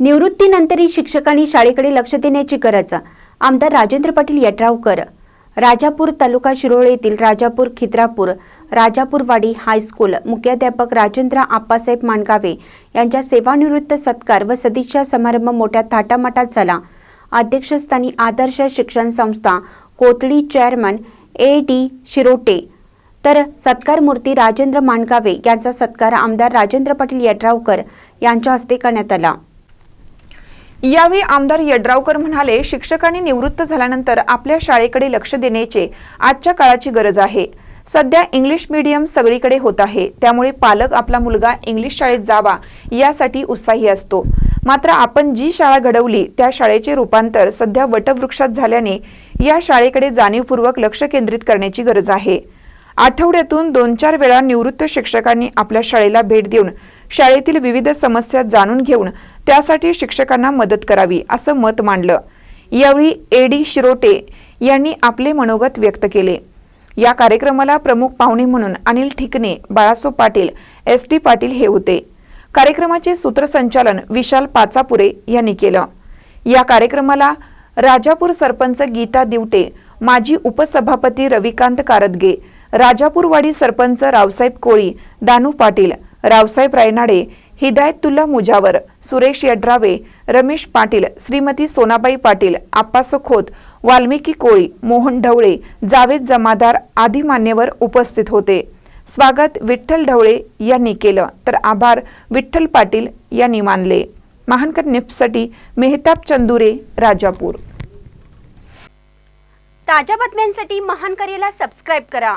निवृत्तीनंतरही शिक्षकांनी शाळेकडे लक्ष देण्याची गरज आमदार राजेंद्र पाटील यड्रावकर राजापूर तालुका शिरोळ येथील राजापूर खिद्रापूर राजापूरवाडी हायस्कूल मुख्याध्यापक राजेंद्र आप्पासाहेब माणगावे यांच्या सेवानिवृत्त सत्कार व सदिच्छा समारंभ मोठ्या थाटामाटात झाला. अध्यक्षस्थानी आदर्श शिक्षण संस्था कोथळी चेअरमन ए डी शिरोटे तर सत्कार मूर्ती राजेंद्र माणगावे यांचा सत्कार आमदार राजेंद्र पाटील यड्रावकर यांच्या हस्ते करण्यात आला. यावेळी आमदार यड्रावकर म्हणाले शिक्षकांनी निवृत्त झाल्यानंतर आपल्या शाळेकडे लक्ष देण्याचे आजच्या काळाची गरज आहे. सध्या इंग्लिश मीडियम सगळीकडे होत आहे. त्यामुळे पालक आपला मुलगा इंग्लिश शाळेत जावा यासाठी उत्साही असतो. मात्र आपण जी शाळा घडवली त्या शाळेचे रूपांतर सध्या वटवृक्षात झाल्याने या शाळेकडे जाणीवपूर्वक लक्ष केंद्रित करण्याची गरज आहे. आठवड्यातून दोन चार वेळा निवृत्त शिक्षकांनी आपल्या शाळेला भेट देऊन शाळेतील विविध समस्या जाणून घेऊन त्यासाठी शिक्षकांना मदत करावी असं मत मांडलं. यावेळी ए डी शिरोटे यांनी आपले मनोगत व्यक्त केले. या कार्यक्रमाला प्रमुख पाहुणे म्हणून अनिल ठिकणे बाळासो पाटील एस टी पाटील हे होते. कार्यक्रमाचे सूत्रसंचालन विशाल पाचापुरे यांनी केलं. या कार्यक्रमाला राजापूर सरपंच गीता दिवटे माजी उपसभापती रविकांत कारदगे राजापूरवाडी सरपंच रावसाहेब कोळी दानू पाटील रावसाहेब रायनाडे हिदायतुल्ला मुजावर सुरेश यड्रावे रमेश पाटील श्रीमती सोनाबाई पाटील आप्पासो खोत वाल्मिकी कोळी मोहन ढवळे जावेद जमादार आदी मान्यवर उपस्थित होते. स्वागत विठ्ठल ढवळे यांनी केलं तर आभार विठ्ठल पाटील यांनी मानले. महानकर निप्ससाठी मेहताब चंदुरे राजापूर. ताज्या बातम्यांसाठी महानकरेला सबस्क्राईब करा.